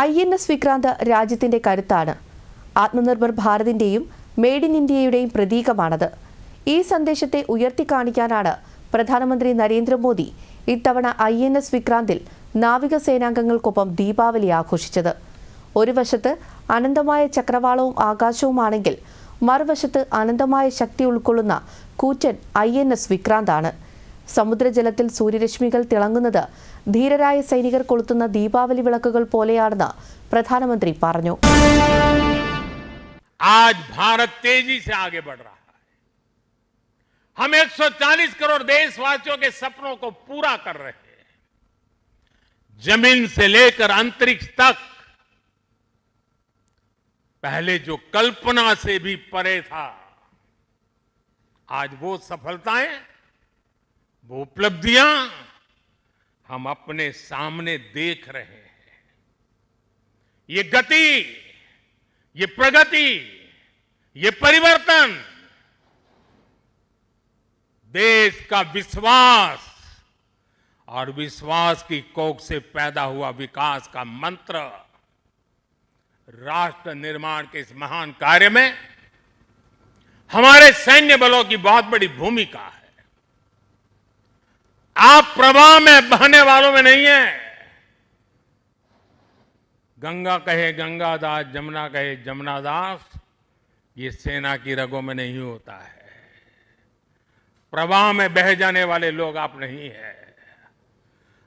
I N S Vikrant രാജ്യത്തിന്റെ കരുത്താണ്. ആത്മനിർഭർ ഭാരതിന്റെയും മെയ്ഡ് ഇൻ ഇന്ത്യയുടെയും പ്രതീകമാണത്. ഈ സന്ദേശത്തെ ഉയർത്തിക്കാണിക്കാനാണ് പ്രധാനമന്ത്രി നരേന്ദ്രമോദി ഇത്തവണ ഐ എൻ എസ് വിക്രാന്തിൽ നാവികസേനാംഗങ്ങൾക്കൊപ്പം ദീപാവലി ആഘോഷിച്ചത്. ഒരു വശത്ത് അനന്തമായ ചക്രവാളവും ആകാശവുമാണെങ്കിൽ മറുവശത്ത് അനന്തമായ ശക്തി ഉൾക്കൊള്ളുന്ന കൂറ്റൻ ഐ എൻ എസ് വിക്രാന്താണ്. സമുദ്രജലത്തിൽ സൂര്യരശ്മികൾ തിളങ്ങുന്നത് ധീരരായ സൈനികർ കൊളുത്തുന്ന ദീപാവലി വിളക്കുകൾ പോലെയാണെന്ന് പ്രധാനമന്ത്രി പറഞ്ഞു आज भारत तेजी से आगे बढ़ रहा है हम 140 करोड़ देशवासियों के सपनों को पूरा कर रहे हैं जमीन से लेकर अंतरिक्ष तक पहले जो कल्पना से भी परे था आज वो सफलताएं वो उपलब्धियाँ हम अपने सामने देख रहे हैं। ये गति, ये प्रगति, ये परिवर्तन, देश का विश्वास और विश्वास की कोख से पैदा हुआ विकास का मंत्र राष्ट्र निर्माण के इस महान कार्य में हमारे सैन्य बलों की बहुत बड़ी भूमिका है। आप प्रवाह में बहने वालों में नहीं है। गंगा कहे गंगा दास जमुना कहे जमुना दास ये सेना की रगों में नहीं होता है। प्रवाह में बह जाने वाले लोग आप नहीं है।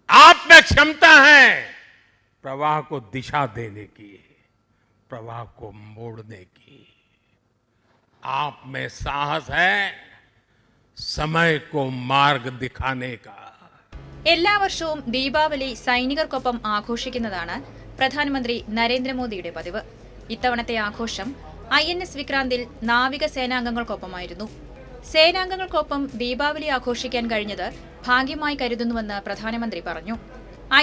आप में क्षमता है प्रवाह को दिशा देने की, प्रवाह को मोड़ने की। आप में साहस है സമയക്കോ മാർഗ് ദിഖാനേക്ക എല്ലാ വർഷവും ദീപാവലി സൈനികർക്കൊപ്പം ആഘോഷിക്കുന്നതാണ് പ്രധാനമന്ത്രി നരേന്ദ്രമോദിയുടെ പതിവ്. ഇത്തവണത്തെ ആഘോഷം ഐ എൻ എസ് വിക്രാന്തിൽ നാവിക സേനാംഗങ്ങൾക്കൊപ്പമായിരുന്നു. സേനാംഗങ്ങൾക്കൊപ്പം ദീപാവലി ആഘോഷിക്കാൻ കഴിഞ്ഞത് ഭാഗ്യമായി കരുതുന്നുവെന്ന് പ്രധാനമന്ത്രി പറഞ്ഞു.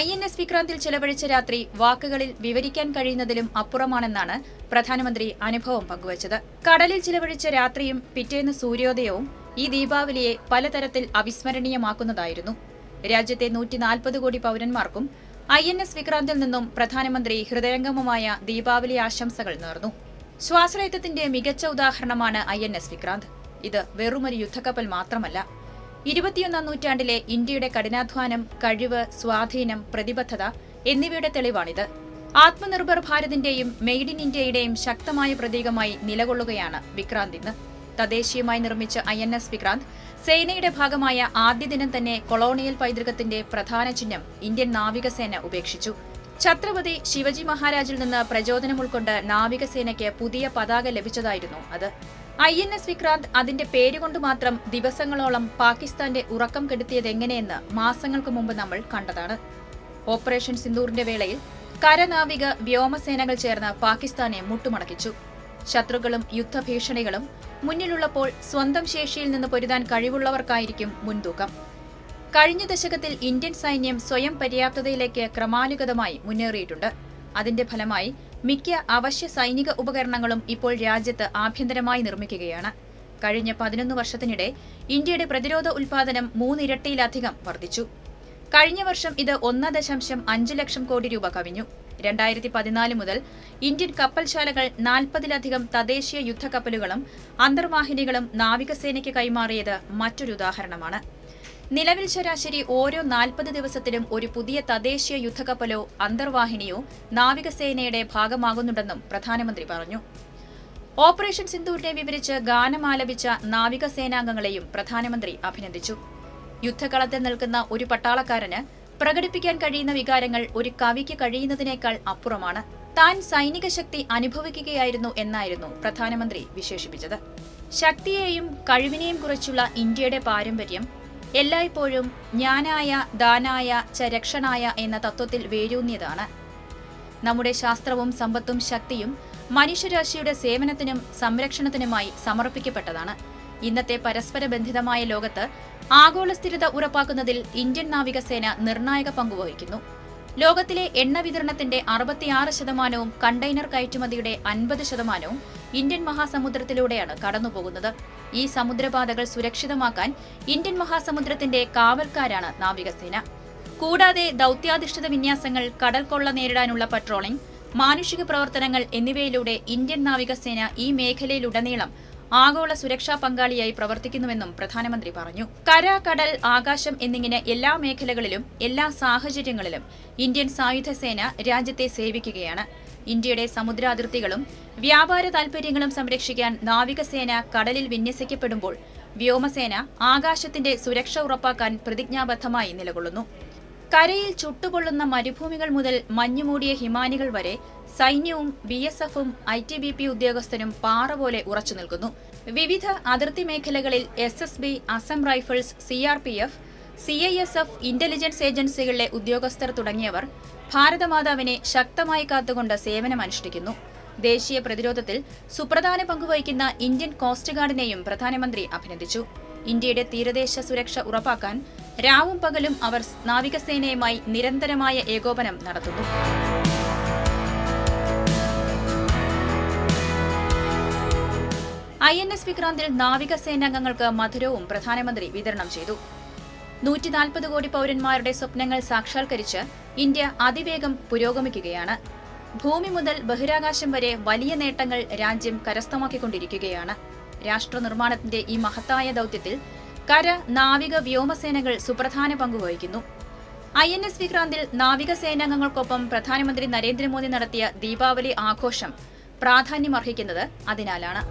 ഐ എൻ എസ് വിക്രാന്തിൽ ചെലവഴിച്ച രാത്രി വാക്കുകളിൽ വിവരിക്കാൻ കഴിയുന്നതിലും അപ്പുറമാണെന്നാണ് പ്രധാനമന്ത്രി അനുഭവം പങ്കുവച്ചത്. കടലിൽ ചിലവഴിച്ച രാത്രിയും പിറ്റേന്ന് സൂര്യോദയവും ഈ ദീപാവലിയെ പലതരത്തിൽ അവിസ്മരണീയമാക്കുന്നതായിരുന്നു. രാജ്യത്തെ നൂറ്റി നാൽപ്പത് കോടി പൗരന്മാർക്കും ഐ എൻ എസ് വിക്രാന്തിൽ നിന്നും പ്രധാനമന്ത്രി ഹൃദയംഗമമായ ദീപാവലി ആശംസകൾ നേർന്നു. സ്വാശ്രയത്വത്തിന്റെ മികച്ച ഉദാഹരണമാണ് ഐ എൻ എസ് വിക്രാന്ത്. ഇത് വെറുമൊരു യുദ്ധക്കപ്പൽ മാത്രമല്ല. ഇരുപത്തിയൊന്നാം നൂറ്റാണ്ടിലെ ഇന്ത്യയുടെ കഠിനാധ്വാനം കഴിവ് സ്വാധീനം പ്രതിബദ്ധത എന്നിവയുടെ തെളിവാണിത്. ആത്മനിർഭർ ഭാരതിന്റെയും മെയ്ഡ് ഇൻ ഇന്ത്യയുടെയും ശക്തമായ പ്രതീകമായി നിലകൊള്ളുകയാണ് വിക്രാന്ത് ഇന്ന്. തദ്ദേശീയമായി നിർമ്മിച്ച ഐ എൻ എസ് വിക്രാന്ത് സേനയുടെ ഭാഗമായ ആദ്യ ദിനം തന്നെ കൊളോണിയൽ പൈതൃകത്തിന്റെ പ്രധാന ചിഹ്നം ഇന്ത്യൻ നാവികസേന ഉപേക്ഷിച്ചു. ഛത്രപതി ശിവജി മഹാരാജിൽ നിന്ന് പ്രചോദനം ഉൾക്കൊണ്ട് നാവികസേനയ്ക്ക് പുതിയ പതാക ലഭിച്ചതായിരുന്നു അത്. ഐ എൻ എസ് വിക്രാന്ത് അതിന്റെ പേരുകൊണ്ട് മാത്രം ദിവസങ്ങളോളം പാകിസ്ഥാന്റെ ഉറക്കം കെടുത്തിയതെങ്ങനെയെന്ന് മാസങ്ങൾക്ക് മുമ്പ് നമ്മൾ കണ്ടതാണ്. ഓപ്പറേഷൻ സിന്ദൂറിന്റെ വേളയിൽ കരനാവിക വ്യോമസേനകൾ ചേർന്ന് പാകിസ്ഥാനെ മുട്ടുമടക്കിച്ചു. ശത്രുക്കളും യുദ്ധഭീഷണികളും മുന്നിലുള്ളപ്പോൾ സ്വന്തം ശേഷിയിൽ നിന്ന് പൊരുതാൻ കഴിവുള്ളവർക്കായിരിക്കും മുൻതൂക്കം. കഴിഞ്ഞ ദശകത്തിൽ ഇന്ത്യൻ സൈന്യം സ്വയം പര്യാപ്തതയിലേക്ക് ക്രമാനുഗതമായി മുന്നേറിയിട്ടുണ്ട്. അതിന്റെ ഫലമായി മിക്ക അവശ്യ സൈനിക ഉപകരണങ്ങളും ഇപ്പോൾ രാജ്യത്ത് ആഭ്യന്തരമായി നിർമ്മിക്കുകയാണ്. കഴിഞ്ഞ പതിനൊന്ന് വർഷത്തിനിടെ ഇന്ത്യയുടെ പ്രതിരോധ ഉൽപാദനം മൂന്നിരട്ടിയിലധികം വർദ്ധിച്ചു. കഴിഞ്ഞ വർഷം ഇത് ഒന്ന് ദശാംശം അഞ്ച് ലക്ഷം കോടി രൂപ കവിഞ്ഞു. രണ്ടായിരത്തി പതിനാല് മുതൽ ഇന്ത്യൻ കപ്പൽശാലകൾ നാൽപ്പതിലധികം തദ്ദേശീയ യുദ്ധക്കപ്പലുകളും അന്തർവാഹിനികളും നാവികസേനയ്ക്ക് കൈമാറിയത് മറ്റൊരു ഉദാഹരണമാണ്. നിലവിൽ ശരാശരി ഓരോ നാൽപ്പത് ദിവസത്തിലും ഒരു പുതിയ തദ്ദേശീയ യുദ്ധക്കപ്പലോ അന്തർവാഹിനിയോ നാവികസേനയുടെ ഭാഗമാകുന്നുണ്ടെന്നും പ്രധാനമന്ത്രി പറഞ്ഞു. ഓപ്പറേഷൻ സിന്ദൂരിനെ വിവരിച്ച് ഗാനമാലപിച്ച നാവികസേനാംഗങ്ങളെയും പ്രധാനമന്ത്രി അഭിനന്ദിച്ചു. യുദ്ധകളത്തിൽ നിൽക്കുന്ന ഒരു പട്ടാളക്കാരന് പ്രകടിപ്പിക്കാൻ കഴിയുന്ന വികാരങ്ങൾ ഒരു കവിക്ക് കഴിയുന്നതിനേക്കാൾ അപ്പുറമാണ്. താൻ സൈനിക ശക്തി അനുഭവിക്കുകയായിരുന്നു എന്നായിരുന്നു പ്രധാനമന്ത്രി വിശേഷിപ്പിച്ചത്. ശക്തിയെയും കഴിവിനെയും കുറിച്ചുള്ള ഇന്ത്യയുടെ പാരമ്പര്യം എല്ലായ്പ്പോഴും ജ്ഞാനായ ദാനായ ചരക്ഷണായ എന്ന തത്വത്തിൽ വേരൂന്നിയതാണ്. നമ്മുടെ ശാസ്ത്രവും സമ്പത്തും ശക്തിയും മനുഷ്യരാശിയുടെ സേവനത്തിനും സംരക്ഷണത്തിനുമായി സമർപ്പിക്കപ്പെട്ടതാണ്. ഇന്നത്തെ പരസ്പര ബന്ധിതമായ ലോകത്ത് ആഗോള സ്ഥിരത ഉറപ്പാക്കുന്നതിൽ ഇന്ത്യൻ നാവികസേന നിർണായക പങ്കുവഹിക്കുന്നു ലോകത്തിലെ എണ്ണ വിതരണത്തിന്റെ അറുപത്തിയാറ് ശതമാനവും കണ്ടെയ്നർ കയറ്റുമതിയുടെ അൻപത് ശതമാനവും ഇന്ത്യൻ മഹാസമുദ്രത്തിലൂടെയാണ് കടന്നുപോകുന്നത്. ഈ സമുദ്രപാതകൾ സുരക്ഷിതമാക്കാൻ ഇന്ത്യൻ മഹാസമുദ്രത്തിന്റെ കാവൽക്കാരാണ് നാവികസേന. കൂടാതെ ദൌത്യാധിഷ്ഠിത വിന്യാസങ്ങൾ കടൽക്കൊള്ള നേരിടാനുള്ള പട്രോളിംഗ് മാനുഷിക പ്രവർത്തനങ്ങൾ എന്നിവയിലൂടെ ഇന്ത്യൻ നാവികസേന ഈ മേഖലയിലുടനീളം ആഗോള സുരക്ഷാ പങ്കാളിയായി പ്രവർത്തിക്കുന്നുവെന്നും പ്രധാനമന്ത്രി പറഞ്ഞു. കര കടൽ ആകാശം എന്നിങ്ങനെ എല്ലാ മേഖലകളിലും എല്ലാ സാഹചര്യങ്ങളിലും ഇന്ത്യൻ സായുധസേന രാജ്യത്തെ സേവിക്കുകയാണ്. ഇന്ത്യയുടെ സമുദ്രാതിർത്തികളും വ്യാപാര താൽപര്യങ്ങളും സംരക്ഷിക്കാൻ നാവികസേന കടലിൽ വിന്യസിക്കപ്പെടുമ്പോൾ വ്യോമസേന ആകാശത്തിന്റെ സുരക്ഷ ഉറപ്പാക്കാൻ പ്രതിജ്ഞാബദ്ധമായി നിലകൊള്ളുന്നു. കരയിൽ ചുട്ടുപൊള്ളുന്ന മരുഭൂമികൾ മുതൽ മഞ്ഞുമൂടിയ ഹിമാനികൾ വരെ സൈന്യവും ബി എസ് എഫും ഐ ടി ബി പി ഉദ്യോഗസ്ഥരും പാറ പോലെ ഉറച്ചു നിൽക്കുന്നു. വിവിധ അതിർത്തി മേഖലകളിൽ S S B Assam rifles C R P F C I S F intelligence ഏജൻസികളിലെ ഉദ്യോഗസ്ഥർ തുടങ്ങിയവർ ഭാരതമാതാവിനെ ശക്തമായി കാത്തുകൊണ്ട് സേവനമനുഷ്ഠിക്കുന്നു ദേശീയ പ്രതിരോധത്തിൽ സുപ്രധാന പങ്കുവഹിക്കുന്ന ഇന്ത്യൻ കോസ്റ്റ് ഗാർഡിനെയും പ്രധാനമന്ത്രി അഭിനന്ദിച്ചു. ഇന്ത്യയുടെ തീരദേശ സുരക്ഷ ഉറപ്പാക്കാൻ രാവും പകലും അവർ നാവികസേനയുമായി നിരന്തരമായ ഏകോപനം നടത്തുന്നു. ഐ എൻ എസ് വിക്രാന്തിൽ നാവികസേനാംഗങ്ങൾക്ക് മധുരവും പ്രധാനമന്ത്രി വിതരണം ചെയ്തു. നൂറ്റി നാൽപ്പത് കോടി പൗരന്മാരുടെ സ്വപ്നങ്ങൾ സാക്ഷാത്കരിച്ച് ഇന്ത്യ അതിവേഗം പുരോഗമിക്കുകയാണ്. ഭൂമി മുതൽ ബഹിരാകാശം വരെ വലിയ നേട്ടങ്ങൾ രാജ്യം കരസ്ഥമാക്കിക്കൊണ്ടിരിക്കുകയാണ്. രാഷ്ട്ര നിർമ്മാണത്തിന്റെ ഈ മഹത്തായ ദൗത്യത്തിൽ കര നാവിക വ്യോമസേനകൾ സുപ്രധാന പങ്കുവഹിക്കുന്നു ഐ എൻ എസ് വിക്രാന്തിൽ നാവികസേനാംഗങ്ങൾക്കൊപ്പം പ്രധാനമന്ത്രി നരേന്ദ്രമോദി നടത്തിയ ദീപാവലി ആഘോഷം പ്രാധാന്യമർഹിക്കുന്നത് അതിനാലാണ്.